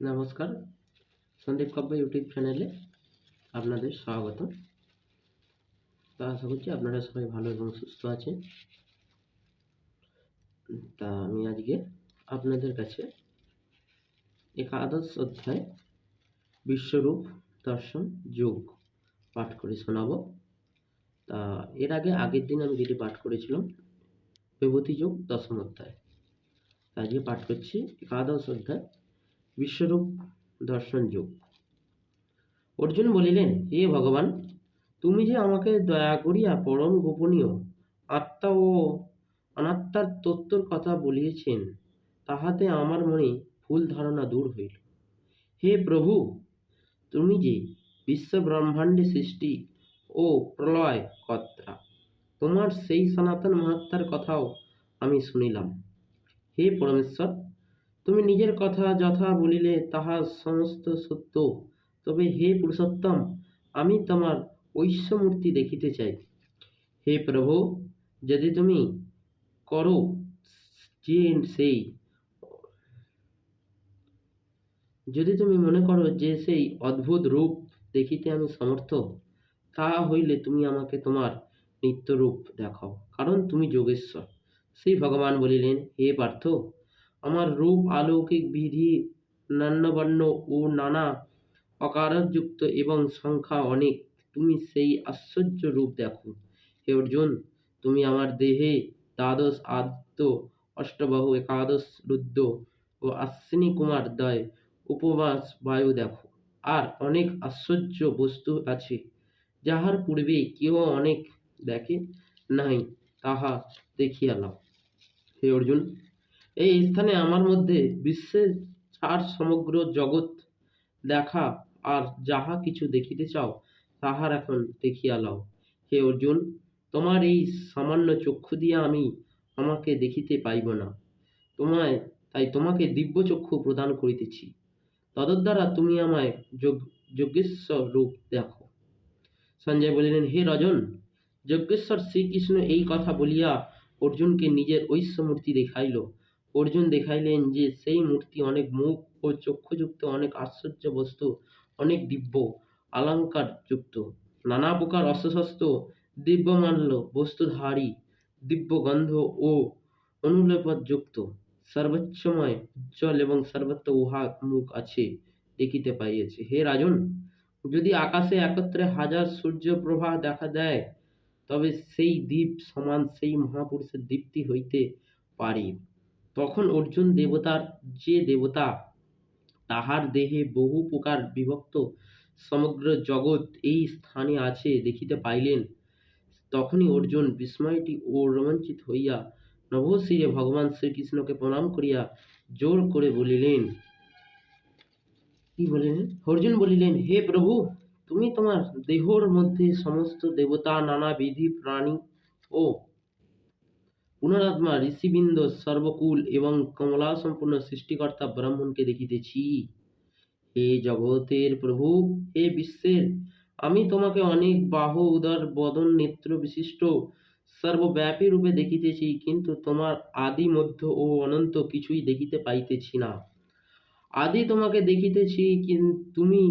নমস্কার। সন্দীপ কাব্য ইউটিউব চ্যানেলে আপনাদের স্বাগত তা আশা করছি আপনারা সবাই ভালো এবং সুস্থ আছেন। তা আমি আজকে আপনাদের কাছে একাদশ অধ্যায় বিশ্বরূপ দর্শন যোগ পাঠ করে শোনাবো। তা এর আগে আগের দিন আমি যেটি পাঠ করেছিলাম, বিভূতি যোগ দশম অধ্যায়। আজকে পাঠ করছি একাদশ অধ্যায় বিশ্বরূপ দর্শন যোগ। অর্জুন বলিলেন, হে ভগবান, তুমি যে আমাকে দয়া করিয়া পরম গোপনীয় আত্মা ও অনাত্মার তত্ত্বর কথা বলিয়েছেন, তাহাতে আমার মনে ভুল ধারণা দূর হইল। হে প্রভু, তুমি যে বিশ্ব ব্রহ্মাণ্ডে সৃষ্টি ও প্রলয় কর্তা, তোমার সেই সনাতন মহাত্মার কথাও আমি শুনিলাম। হে পরমেশ্বর তুমি নিজের কথা যথা বলিলে তাহা সমস্ত সত্য। তবে হে পুরুষোত্তম, আমি তোমার ঐশ্বমূর্তি দেখিতে চাই। হে প্রভু, যদি তুমি করো যে সেই, যদি তুমি মনে করো যে সেই অদ্ভুত রূপ দেখিতে আমি সমর্থ তাহা হইলে তুমি আমাকে তোমার নিত্য রূপ দেখাও। কারণ তুমি যোগেশ্বর। সেই ভগবান বলিলেন, হে পার্থ আমার রূপ আলৌকিক বিধি, নান্যবর্ণ ও নানা অকারযুক্ত এবং সংখ্যা অনেক। তুমি সেই আশ্চর্য রূপ দেখো। হে অর্জুন, তুমি আমার দেহে দ্বাদশ আদ্য অষ্টবাহু একাদশ রুদ্র ও আশ্বিনী কুমার দয় উপবাস বায়ু দেখো। আর অনেক আশ্চর্য বস্তু আছে, যাহার পূর্বে কেউ অনেক দেখে নাই, তাহা দেখিয়া নাও। হে অর্জুন এই স্থানে আমার মধ্যে বিশ্বের চার সমগ্র জগৎ দেখা আর যাহা কিছু দেখিতে চাও, তাহার এখন দেখিয়া লও। হে অর্জুন, তোমার এই সামান্য চক্ষু দিয়া আমি আমাকে দেখিতে পাইব না। তোমায়, তাই তোমাকে দিব্য চক্ষু প্রদান করিতেছি। তদ্বারা তুমি আমায় যোগ যজ্ঞেশ্বর রূপ দেখো। সঞ্জয় বলিলেন, হে রজন, যজ্ঞেশ্বর শ্রীকৃষ্ণ এই কথা বলিয়া অর্জুনকে নিজের ঐশ্বমূর্তি দেখাইল। অর্জুন দেখাইলেন যে সেই মূর্তি অনেক মুখ ও চক্ষুযুক্ত, অনেক আশ্চর্য বস্তু, অনেক দিব্য অলঙ্কার যুক্ত নানা প্রকার অস্ত্রশস্ত্র, দিব্যমাল্য বস্তুধারী দিব্য গন্ধ ও অনুলেপদ যুক্ত সর্বোচ্চময় উজ্জ্বল এবং সর্বত্র উহা মুখ আছে, দেখিতে পাইয়াছে। হে রাজন, যদি আকাশে একত্রে হাজার সূর্য সূর্যপ্রভা দেখা দেয়, তবে সেই দ্বীপ সমান সেই মহাপুরুষের দীপ্তি হইতে পারে। তখন অর্জুন দেবতার যে দেবতা, তাহার দেহে বহু প্রকার বিভক্ত সমগ্র জগৎ এই স্থানে আছে দেখিতে পাইলেন। তখনই অর্জুন বিস্ময়টি ও রোমাঞ্চিত হইয়া নভশিরে ভগবান শ্রীকৃষ্ণকে প্রণাম করিয়া জোর করে বলিলেন, কি বলিলেন? অর্জুন বলিলেন, হে প্রভু, তুমি তোমার দেহর মধ্যে সমস্ত দেবতা নানা বিধি প্রাণী ও পুনরাত্মা ঋষিবৃন্দ সর্বকুল এবং কমলা সম্পূর্ণ সৃষ্টিকর্তা ব্রাহ্মণকে দেখিতেছি। হে জগতের প্রভু, হে বিশ্বের, আমি তোমাকে অনেক বাহু, উদর, বদন, নেত্র বিশিষ্ট, সর্বব্যাপী রূপে দেখিতেছি, কিন্তু তোমার আদি, মধ্য ও অনন্ত কিছুই দেখিতে পাইতেছি না। আদি তোমাকে দেখিতেছি তুমি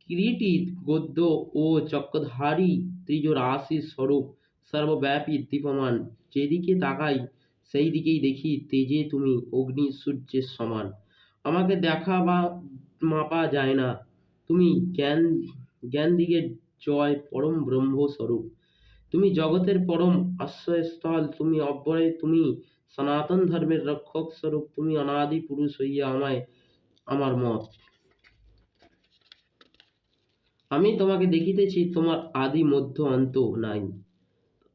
কিরীটিত গদ্য ও চক্রধারী ত্রিজ রাশি স্বরূপ, সর্বব্যাপী দীপমান। যেদিকে তাকাই সেই দিকেই দেখি তেজে তুমি অগ্নি সূর্যের সমান। আমাকে দেখা বা মাপা যায় না। তুমি জ্ঞান জ্ঞান দিকে জয় পরম ব্রহ্ম স্বরূপ তুমি জগতের পরম আশ্রয়স্থল। তুমি অব্যয়, তুমি সনাতন ধর্মের রক্ষক স্বরূপ। তুমি অনাদি পুরুষ হইয়া আমায়, আমার মত। আমি তোমাকে দেখিতেছি, তোমার আদি মধ্য অন্ত নাই।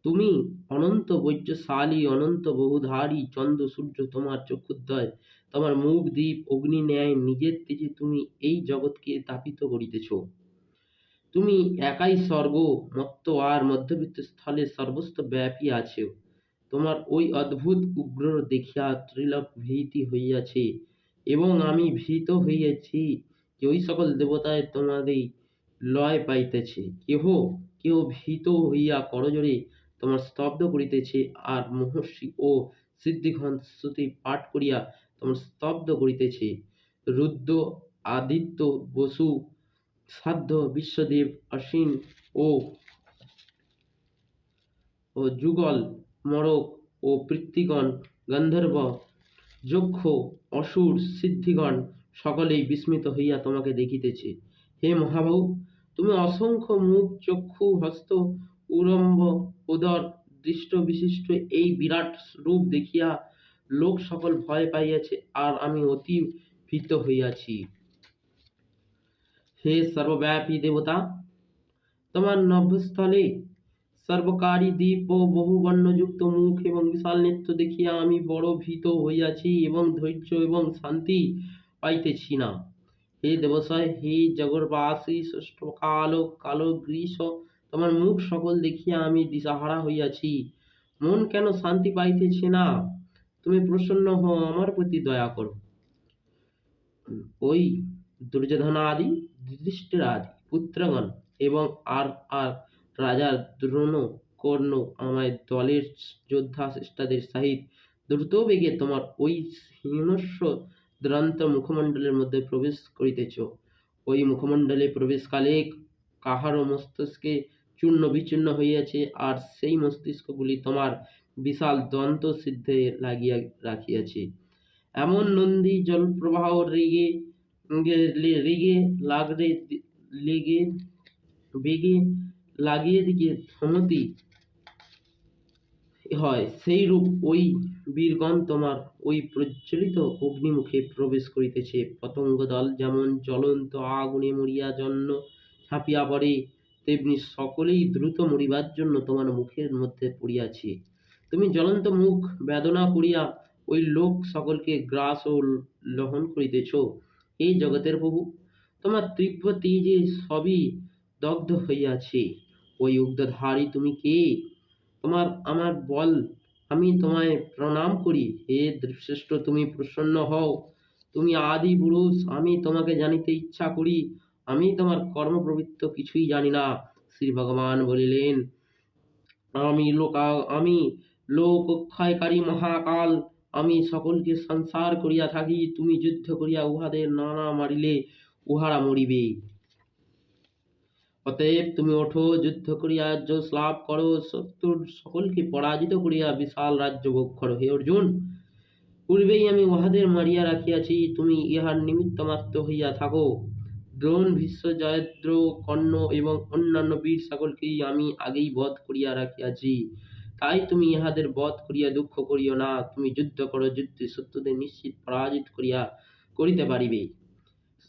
তুমি অনন্ত বৈজ্যশালী, অনন্ত বহুধারী, চন্দ্র, সূর্য, তোমার চক্ষুদ্বয়, তোমার মুখ, দ্বীপ, অগ্নি, ন্যায়, নিজের তেজে তুমি এই জগৎকে তাপিত করিতেছ। তুমি একাই স্বর্গ, মত্ত আর মধ্যবিত্ত স্থলে সর্বস্ত ব্যাপী আছে। তোমার ওই অদ্ভুত উগ্র দেখিয়া ত্রিলোক ভীতি হইয়াছে এবং আমি ভীত হইয়াছি যে ওই সকল দেবতায় তোমাদের লয় পাইতেছে। কেহ কেহ ভীত হইয়া করজোড়ে তোমার স্তব্ধ করিতেছে আর মহর্ষি ও সিদ্ধিগণ শ্রুতি পাঠ করিয়া তোমার স্তব্ধ করিতেছে। রুদ্র আদিত্য বসু, সাধ্য বিশ্বদেব অশ্বিন ও ও যুগল মরক ও পৃথ্বীগণ গন্ধর্ব যক্ষ অসুর সিদ্ধিগণ সকলেই বিস্মিত হইয়া তোমাকে দেখিতেছে। হে মহাবাহু, তুমি অসংখ্য মুখ, চক্ষু, হস্ত উলম্ব উদর দৃষ্ট বিশিষ্ট এই বিরাট রূপ দেখিয়া লোক সকল ভয় পাইয়াছে, আর আমি অতি ভীত হইয়াছি। হে সর্বব্যাপী দেবতা, তোমার নভস্থলে সর্বকারী দ্বীপ ও বহু বর্ণযুক্ত মুখ এবং বিশাল নেত্র দেখিয়া আমি বড় ভীত হইয়াছি এবং ধৈর্য এবং শান্তি পাইতেছি না। হে দেবশয়, হে জগৎবাসী ষষ্ঠ কালো কালো গ্রীষ তোমার মুখ সকল দেখিয়া আমি দিশাহারা হইয়াছি। মন কেন শান্তি পাইতেছে না? তুমি প্রসন্ন হও, আমার প্রতি দয়া করো। ওই দুর্যোধনাদি, যুধিষ্ঠিরাদি, পুত্রগণ এবং আর আর রাজা দ্রোণ কর্ণ আমায় দলের যোদ্ধা শ্রেষ্ঠাদের সহিত দ্রুত বেগে তোমার ওই হিংস্র দুরন্ত মুখমণ্ডলের মধ্যে প্রবেশ করিতেছ। ওই মুখমণ্ডলে প্রবেশকালে কাহারও মস্তিষ্কে চূর্ণ বিচূর্ণ হইয়াছে, আর সেই মস্তিষ্কগুলি তোমার বিশাল দন্ত সিদ্ধে লাগিয়া রাখিয়াছে। এমন নন্দী জলপ্রবাহ রেগে রেগে লাগরে লেগে, বেগে লাগিয়ে দিকে থমতি হয়, সেইরূপ ওই বীরগণ তোমার ওই প্রজ্বলিত অগ্নিমুখে প্রবেশ করিতেছে। পতঙ্গদল যেমন জ্বলন্ত আগুনে মরিয়া জন্য ঝাঁপিয়া পড়ে তেমনি সকলেই দ্রুত মরিবার জন্য তোমার মুখের মধ্যে পড়িয়াছি। তুমি জ্বলন্ত মুখ, বেদনা করিয়া ওই লোক সকলকে গ্রাস ও লহন করিতেছ। এই জগতের প্রভু, তোমার তীব্র তেজে সবই দগ্ধ হইয়াছে। ওই উগ্ধধারী তুমি কে? তোমার আমার বল, আমি তোমায় প্রণাম করি। হে শ্রেষ্ঠ তুমি প্রসন্ন হও। তুমি আদি পুরুষ, আমি তোমাকে জানিতে ইচ্ছা করি। আমি তোমার কর্মপ্রবৃত্ত কিছুই জানি না, শ্রী ভগবান বলিলেন। আমি লোকা, আমি লোক ক্ষয়কারী মহাকাল, আমি সকলকে সংসার করিয়া থাকি, তুমি যুদ্ধ করিয়া উহাদের নানা মারিলে উহারা মরিবে। অতএব তুমি ওঠো, যুদ্ধ করিয়া যশ লাভ করো, শত্রুর সকলকে পরাজিত করিয়া বিশাল রাজ্য ভোগ করো। হে অর্জুন, পূর্বেই আমি উহাদের মারিয়া রাখিয়াছি, তুমি ইহার নিমিত্ত মাত্র হইয়া থাকো। দ্রোণ, ভীষ্ম, জয়দ্র, কর্ণ এবং অন্যান্য বীর সকলকেই আমি আগেই বধ করিয়া রাখিয়াছি। তাই তুমি ইহাদের বধ করিয়া দুঃখ করিও না। তুমি যুদ্ধ করো, যুদ্ধে শত্রুদের নিশ্চিত পরাজিত করিয়া করিতে পারিবে।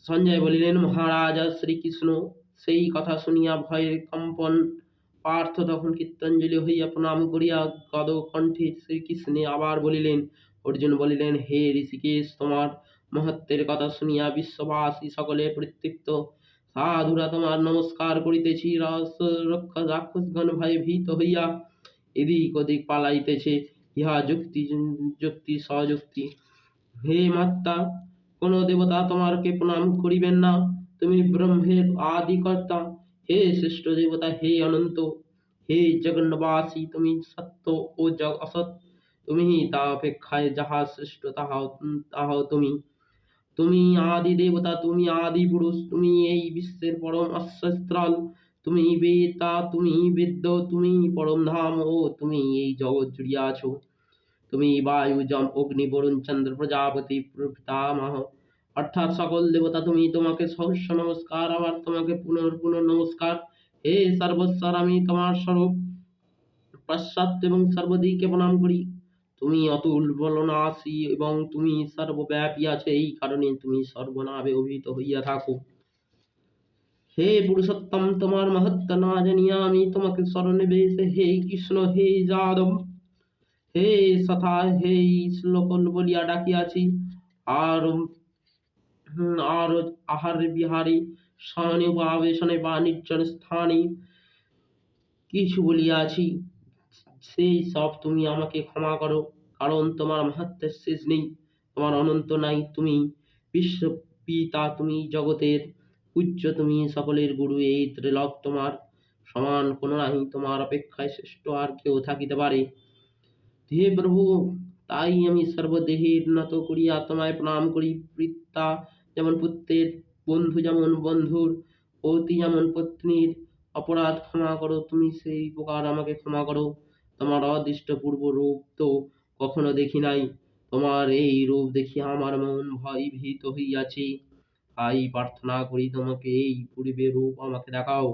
সঞ্জয় বলিলেন, মহারাজ শ্রীকৃষ্ণ সেই কথা শুনিয়া ভয়ের কম্পন পার্থ তখন কীর্তঞ্জলি হইয়া প্রণাম করিয়া গদ কণ্ঠে শ্রীকৃষ্ণে আবার বলিলেন, অর্জুন বলিলেন, হে ঋষিকেশ, তোমার মহত্বের কথা শুনিয়া বিশ্ববাসী সকলে পরিতৃপ্ত সাধুরা তোমার নমস্কার করিতেছি, রাস রক্ষ রাক্ষসগণ ভয়ে ভীত হইয়া এদিক ওদিক পালাইতেছে। ইহা যুক্তি যুক্তি, সযুক্তি। হে মাতা, কোন দেবতা তোমারকে প্রণাম করিবেন না। তুমি ব্রহ্মের আদি কর্তা হে শ্রেষ্ঠ দেবতা, হে অনন্ত। হে জগন্নবাসী তুমি সত্য ও জগ অসৎ। তুমি তা অপেক্ষায় যাহা শ্রেষ্ঠ তাহা তাহাও তুমি। তুমি আদি দেবতা, তুমি আদি পুরুষ, তুমি এই বিশ্বের পরম আশ্রয়স্থল তুমি বেতা, তুমি বেদ্য তুমি পরম ধাম ও তুমি এই জগৎ জুড়িয়া আছো। তুমি বায়ু জম অগ্নি, বরুণ, চন্দ্র, প্রজাপতি, পিতামহ, অর্থাৎ সকল দেবতা, তুমি তোমাকে সহস্র নমস্কার আবার তোমাকে পুনর পুনর নমস্কার। হে সর্বস্বর, আমি তোমার স্বরূপ পশ্চাৎ এবং সর্বদিকে প্রণাম করি। তুমি অতুল বলনাশী এবং তুমি সর্বব্যাপী আছে, এই কারণে তুমি সর্বনামে অভিহিত হইয়া থাকো। হে পুরুষোত্তম, তোমার মহত্ব না জানিয়া আমি তোমাকে স্মরণে বেশে হে কৃষ্ণ, হে যাদব, হে সথা হে শ্লোক বলিয়া ডাকিয়াছি। আর আর আহার বিহারী শয়নে বা আবেশনে বা নির্জন স্থানে কিছু বলিয়াছি। সেই সব তুমি আমাকে ক্ষমা করো, কারণ তোমার মাহাত্মের শেষ নেই, তোমার অনন্ত নাই তুমি। বিশ্ব পিতা তুমি, জগতের পূজ্য তুমি, সকলের গুরু এই ত্রিলোক তোমার সমান, কোনো নাহি তোমার অপেক্ষায় শ্রেষ্ঠ আর কেউ থাকিতে পারে। হে প্রভু, তাই আমি সর্বদেহের নত করিয়া তোমায় প্রণাম করি, পিতা যেমন পুত্রের, বন্ধু যেমন বন্ধুর, পতি যেমন পত্নীর, অপরাধ ক্ষমা করো, তুমি সেই প্রকার আমাকে ক্ষমা করো। তোমার অদৃষ্ট পূর্ব রূপ তো কখনো দেখি নাই। তোমার এই রূপ দেখিয়া আমার মন ভয় ভীত হইয়াছে। তাই প্রার্থনা করি তোমাকে, এই পূর্বে রূপ আমাকে দেখাও।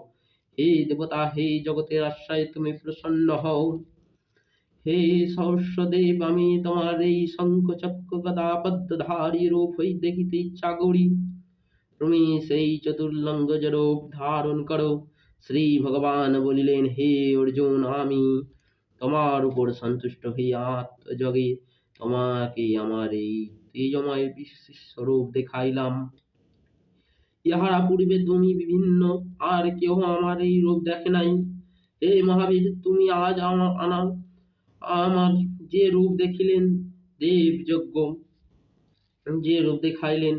হে দেবতা, হে জগতের আশ্রয় তুমি প্রসন্ন হও। হে সহস্রদেব, আমি তোমার এই শঙ্খ চক্র গদা পদ্মধারী রূপ হই দেখিতে ইচ্ছা করি। তুমি সেই চতুর্লঙ্গ রূপ ধারণ করো। শ্রী ভগবান বলিলেন, হে অর্জুন, আমি তোমার উপর সন্তুষ্ট হইয়া আত্মযোগে তোমাকে আমার এই তেজময় বিশ্বরূপ দেখাইলাম। ইহারা পূর্বে তুমি বিভিন্ন, আর কেহ আমার এই রূপ দেখে নাই। হে মহাবীর, তুমি আজ আমার আনা আমার যে রূপ দেখিলেন, দেব যজ্ঞ। যে রূপ দেখাইলেন,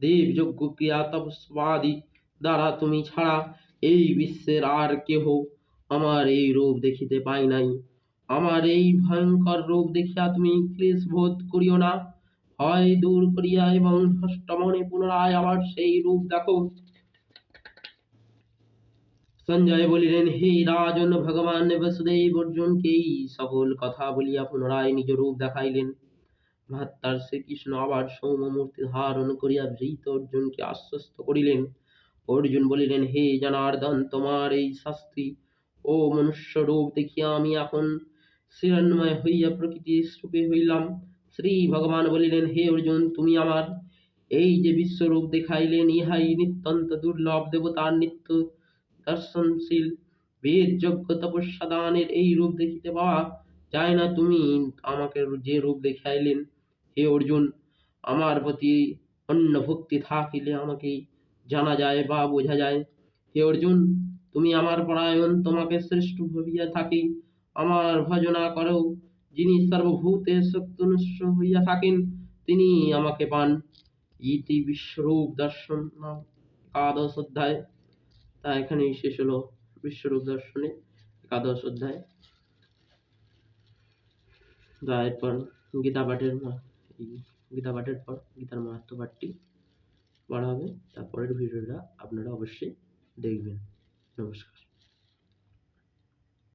দেব যজ্ঞ ক্রিয়া তপস্বাদি দ্বারা তুমি ছাড়া এই বিশ্বের আর কেহ আমার এই রূপ দেখিতে পাই নাই। আমার এই ভয়ঙ্কর রূপ দেখিয়া তুমি ক্লেশ বোধ করিও না। ভয় দূর করিয়া এবং হষ্ট মনে পুনরায় আবার সেই রূপ দেখো। সঞ্জয় বলিলেন, হে রাজন ভগবান, বসুদেব অর্জুনকে এই সকল কথা বলিয়া পুনরায় নিজ রূপ দেখাইলেন। ভাত্তার শ্রীকৃষ্ণ আবার সৌম্যমূর্তি ধারণ করিয়া ভীত অর্জুনকে আশ্বস্ত করিলেন। অর্জুন বলিলেন, হে জনার্দন, তোমার এই শাস্তি ও মনুষ্য রূপ দেখিয়া আমি এখন শিরন্ময় হইয়া প্রকৃতি রূপে হইলাম। শ্রী ভগবান বলিলেন, হে অর্জুন, তুমি আমার এই যে বিশ্বরূপ দেখাইলেন, ইহাই নিত্যন্ত দুর্লভ দেবতার নিত্য দর্শনশীল বেদ যজ্ঞ তপস্যা দানের এই রূপ দেখিতে পাওয়া যায় না। তুমি আমাকে যে রূপ দেখাইলেন, হে অর্জুন, আমার প্রতি অন্য ভক্তি থাকিলে আমাকে জানা যায় বা বোঝা যায়। হে অর্জুন, তুমি আমার পরায়ণ, তোমাকে শ্রেষ্ঠ ভাবিয়া থাকি। আমার ভজনা করো, যিনি সর্বভূতে সত্যনুষ্ঠ হইয়া থাকেন, তিনি আমাকে পান। ইতি বিশ্বরূপ দর্শন একাদশ অধ্যায়। তা এখানেই শেষ হলো বিশ্বরূপ দর্শনে, একাদশ অধ্যায়। তা এরপর গীতা পাঠের গীতা পাঠের পর গীতার মাহাত্ম পাঠটি পড়া হবে। তারপরের ভিডিওটা আপনারা অবশ্যই দেখবেন। নমস্কার।